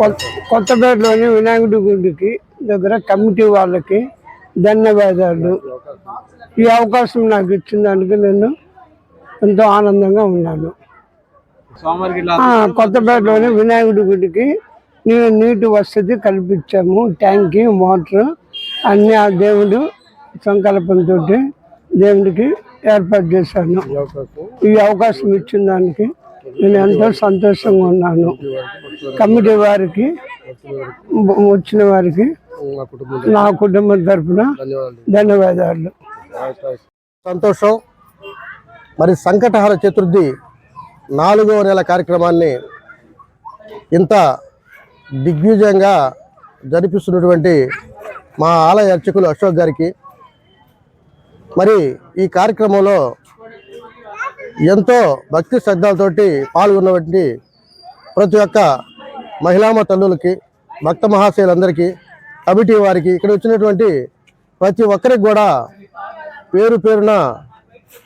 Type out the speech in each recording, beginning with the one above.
కొత్త కొత్తపేటలోని వినాయకుడి గుడికి దగ్గర కమిటీ వాళ్ళకి ధన్యవాదాలు. ఈ అవకాశం నాకు ఇచ్చిన దానికి నేను ఎంతో ఆనందంగా ఉన్నాను. కొత్తపేటలోని వినాయకుడి గుడికి నేను నీటి వసతి కల్పించాము. ట్యాంకి మోటార్ అన్ని ఆ దేవుడు సంకల్పంతో దేవుడికి ఏర్పాటు చేశాను. ఈ అవకాశం ఇచ్చిన దానికి నేను ఎంతో సంతోషంగా ఉన్నాను. కమిటీ వారికి వచ్చిన వారికి నా కుటుంబం తరఫున ధన్యవాదాలు. సంతోషం మరి సంకటహర చతుర్థి నాలుగవ నెల కార్యక్రమాన్ని ఇంత దిగ్విజయంగా జరిపిస్తున్నటువంటి మా ఆలయ అర్చకులు అశోక్ గారికి. మరి ఈ కార్యక్రమంలో ఎంతో భక్తి శ్రద్ధలతోటి పాల్గొన్నటువంటి ప్రతి ఒక్క మహిళామ తల్లులకి భక్త మహాశయులందరికీ కమిటీ వారికి ఇక్కడ వచ్చినటువంటి ప్రతి ఒక్కరికి కూడా పేరు పేరున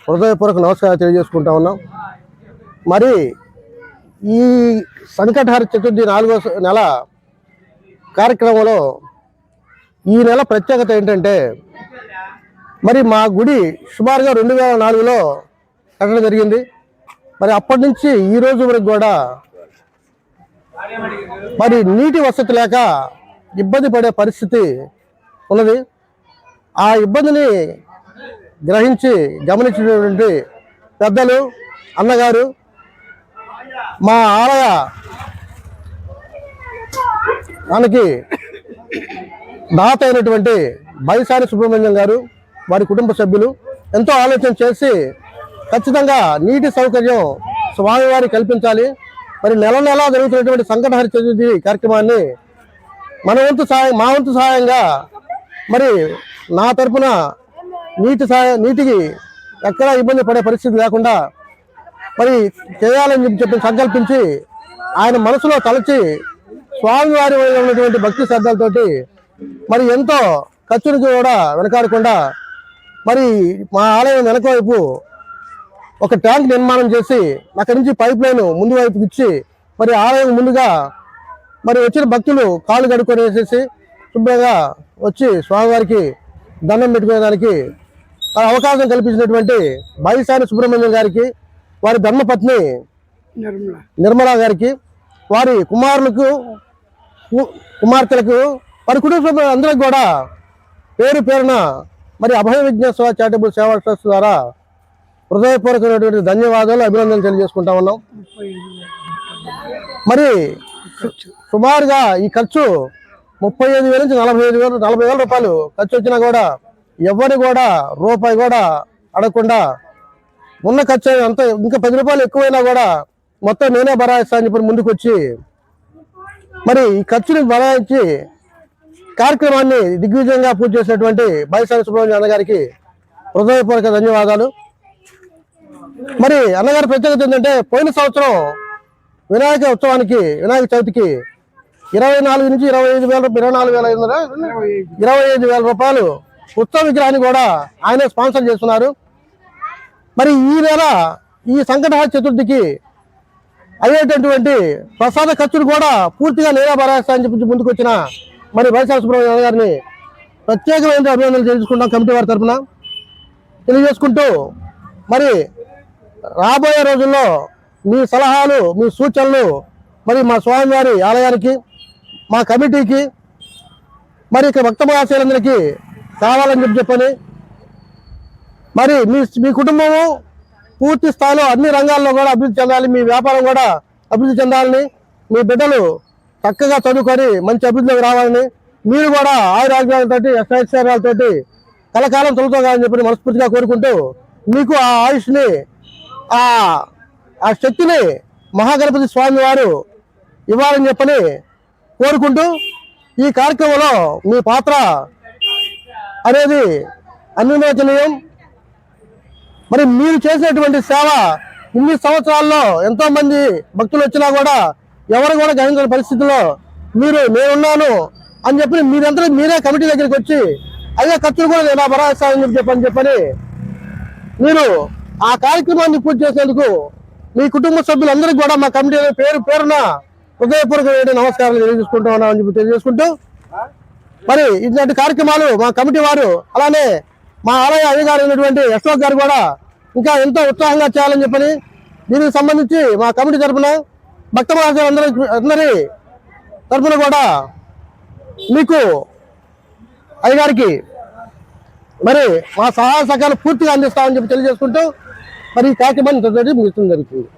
హృదయపూర్వక నమస్కారాలు తెలియజేసుకుంటా ఉన్నాం. మరి ఈ సంకటహార చతుర్థి నాలుగో నెల కార్యక్రమంలో ఈ నెల ప్రత్యేకత ఏంటంటే మరి మా గుడి సుమారుగా రెండు వేల నాలుగులో కట్టడం జరిగింది. మరి అప్పటి నుంచి ఈ రోజు వరకు కూడా మరి నీటి వసతి లేక ఇబ్బంది పడే పరిస్థితి ఉన్నది. ఆ ఇబ్బందిని గ్రహించి గమనించినటువంటి పెద్దలు అన్నగారు మా ఆలయ మనకి దాత అయినటువంటి బైసారి సుబ్రహ్మణ్యం గారు వారి కుటుంబ సభ్యులు ఎంతో ఆలోచన చేసి ఖచ్చితంగా నీటి సౌకర్యం స్వామివారి కల్పించాలి. మరి నెల నెలా జరుగుతున్నటువంటి సంకటహరి చతుర్థి కార్యక్రమాన్ని మన వంతు సహాయం మా వంతు సహాయంగా మరి నా తరపున నీటి సహాయం నీటికి ఎక్కడా ఇబ్బంది పడే పరిస్థితి లేకుండా మరి చేయాలని చెప్పి సంకల్పించి ఆయన మనసులో తలచి స్వామివారి ఉన్నటువంటి భక్తి శ్రద్ధలతోటి మరి ఎంతో ఖర్చునికి కూడా వెనకాడకుండా మరి మా ఆలయం వెనక వైపు ఒక ట్యాంక్ నిర్మాణం చేసి అక్కడి నుంచి పైప్ లైన్ ముందు వైపుకి ఇచ్చి మరి ఆలయం ముందుగా మరి వచ్చిన భక్తులు కాళ్ళు కడుక్కొని వేసేసి శుభ్రంగా వచ్చి స్వామివారికి దండం పెట్టుకునేదానికి అవకాశం కల్పించినటువంటి బైసాని సుబ్రహ్మణ్యం గారికి వారి ధర్మపత్ని నిర్మల. నిర్మలా గారికి వారి కుమారులకు కుమార్తెలకు వారి కుటుంబ సభ్యులు అందరికి కూడా పేరు పేరున మరి అభయ విజ్ఞేశ్వర చారిటబుల్ సేవా ట్రస్ట్ ద్వారా హృదయపూర్వకమైనటువంటి ధన్యవాదాలు అభినందనలు తెలియజేసుకుంటా ఉన్నాం. మరి సుమారుగా ఈ ఖర్చు ముప్పై ఐదు వేల నుంచి నలభై ఐదు వేలు నలభై వేల రూపాయలు ఖర్చు వచ్చినా కూడా ఎవరిని కూడా రూపాయి కూడా అడగకుండా ఉన్న ఖర్చు అంత ఇంకా పది రూపాయలు ఎక్కువైనా కూడా మొత్తం నేనే బరాయిస్తా అని చెప్పి ముందుకు వచ్చి మరి ఈ ఖర్చుని బరాయించి కార్యక్రమాన్ని దిగ్విజయంగా పూర్తి చేసినటువంటి బైసాని సుబ్రహ్మణ్యం అన్నగారికి హృదయపూర్వక ధన్యవాదాలు. మరి అన్నగారి ప్రత్యేకత ఏంటంటే పోయిన సంవత్సరం వినాయక ఉత్సవానికి వినాయక చవితికి ఇరవై నాలుగు నుంచి ఇరవై ఐదు వేల ఇరవై నాలుగు వేల ఐదు ఇరవై ఐదు వేల రూపాయలు ఉత్సవ విగ్రహాన్ని కూడా ఆయనే స్పాన్సర్ చేస్తున్నారు. మరి ఈ నెల ఈ సంకట చతుర్థికి అయ్యేటటువంటి ప్రసాద ఖర్చులు కూడా పూర్తిగా నేరా భరాయిస్తా అని చెప్పి ముందుకు వచ్చిన మరి వైఎస్ఆర్ సుబ్రహ్మణ్యం గారిని ప్రత్యేకమైన అభినందనలు తెలుసుకుంటాం కమిటీ వారి తరఫున. తెలియజేసుకుంటూ మరి రాబోయే రోజుల్లో మీ సలహాలు మీ సూచనలు మరి మా స్వామివారి ఆలయానికి మా కమిటీకి మరి ఇక్కడ భక్త మహాశయులందరికీ కావాలని చెప్పి చెప్పని మరి మీ మీ కుటుంబము పూర్తి స్థాయిలో అన్ని రంగాల్లో కూడా అభివృద్ధి చెందాలి మీ వ్యాపారం కూడా అభివృద్ధి చెందాలని మీ బిడ్డలు చక్కగా చదువుకొని మంచి అభివృద్ధిలోకి రావాలని మీరు కూడా ఆయుర ఆరోగ్యాలతోటి అష్టైశ్వర్యాలతోటి కలకాలం తొలుతోగాలని చెప్పి మనస్ఫూర్తిగా కోరుకుంటూ మీకు ఆ ఆయుష్ని ఆ ఆ శక్తిని మహాగణపతి స్వామి వారు ఇవ్వాలని చెప్పని కోరుకుంటూ ఈ కార్యక్రమంలో మీ పాత్ర అనేది అన్విమోచనీయం మరి మీరు చేసినటువంటి సేవ ఇన్ని సంవత్సరాల్లో ఎంతోమంది భక్తులు వచ్చినా కూడా ఎవరు కూడా గ్రహించిన పరిస్థితుల్లో మీరు నేనున్నాను అని చెప్పి మీరంతా మీరే కమిటీ దగ్గరికి వచ్చి అయ్యే ఖర్చులు కూడా నేను భరాయిస్తానని చెప్పి చెప్పని చెప్పని మీరు ఆ కార్యక్రమాన్ని పూర్తి చేసేందుకు మీ కుటుంబ సభ్యులందరికీ కూడా మా కమిటీ పేరు పేరున హృదయపూర్వకమైన నమస్కారాలు తెలియజేసుకుంటూ ఉన్నామని చెప్పి తెలియజేసుకుంటూ మరి ఇట్లాంటి కార్యక్రమాలు మా కమిటీ వారు అలానే మా ఆలయ అధికారి అయినటువంటి అశోక్ గారు కూడా ఇంకా ఎంతో ఉత్సాహంగా చేయాలని చెప్పని దీనికి సంబంధించి మా కమిటీ తరపున భక్త మహాశయులందరి అందరి తరపున కూడా మీకు అయ్యగారికి మరి మా సహాయ సహకారం పూర్తిగా అందిస్తామని చెప్పి తెలియజేసుకుంటూ మరి ఈ కార్యక్రమాన్ని ఇంతటితోటి జరుగుతుంది.